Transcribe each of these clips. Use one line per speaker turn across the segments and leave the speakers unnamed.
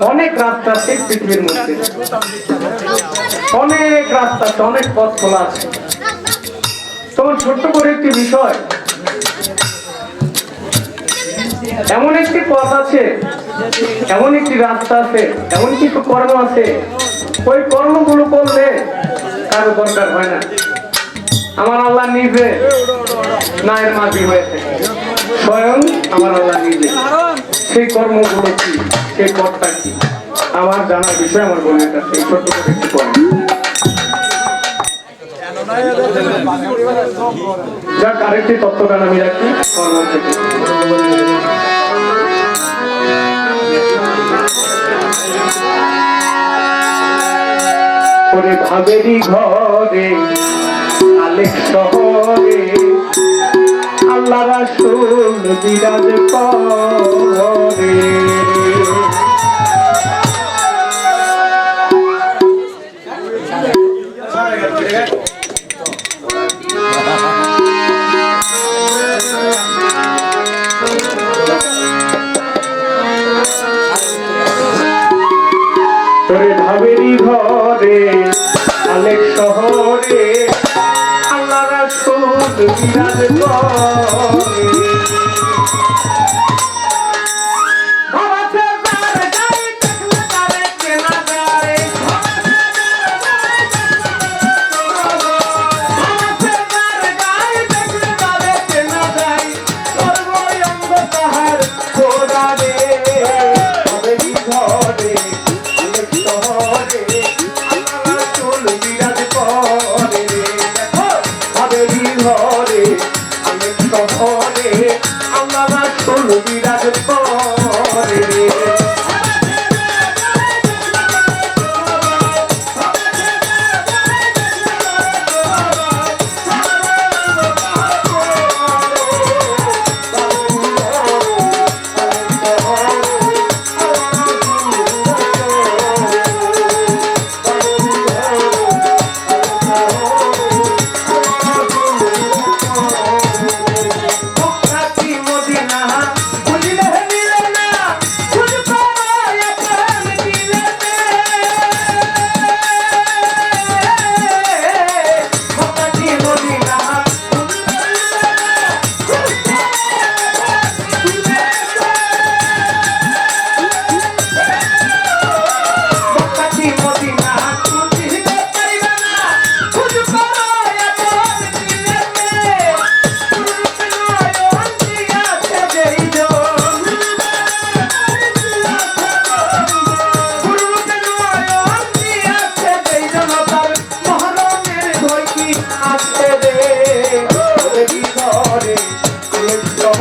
অনেক রাস্তা আছে পৃথিবীর মধ্যে। অনেক রাস্তা আছে, অনেক পথ খোলা আছে। তখন ছোট্ট করে একটি বিষয়। এমন একটি পথ আছে, এমন একটি রাস্তা আছে, এমন কিছু কর্ম আছে। ওই কর্মগুলো করলে কারও দরকার হয় না। আমার আল্লাহ নিজে নায়ের মাঝি হয়েছে। স্বয়ং আমার আল্লাহ নিজে। সেই কর্মগুলো কি? সেই পথটা কি? আমার জানার বিষয়, আমার বোনের কাছে। এই ছোট্ট করে একটু কর্ম যাক, আরেকটি তত্ত্বটা আমি রাখি। কর্ম ওরে ভাবেরি ঘরে, আলেক শহরে আল্লাহ রাসূল বিরাজ করে ঘরে আলেক শহরে রাসূল বিরাজ করে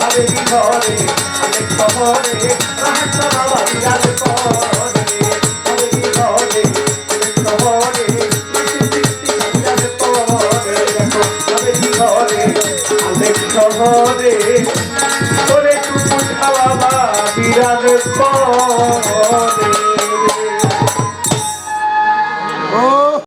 আবেগি ঘরে অনেক শহরে রাহাত্তা বাবা বিরাজ করে শহরে তোরে টুকু খাওয়া বিরাজ করে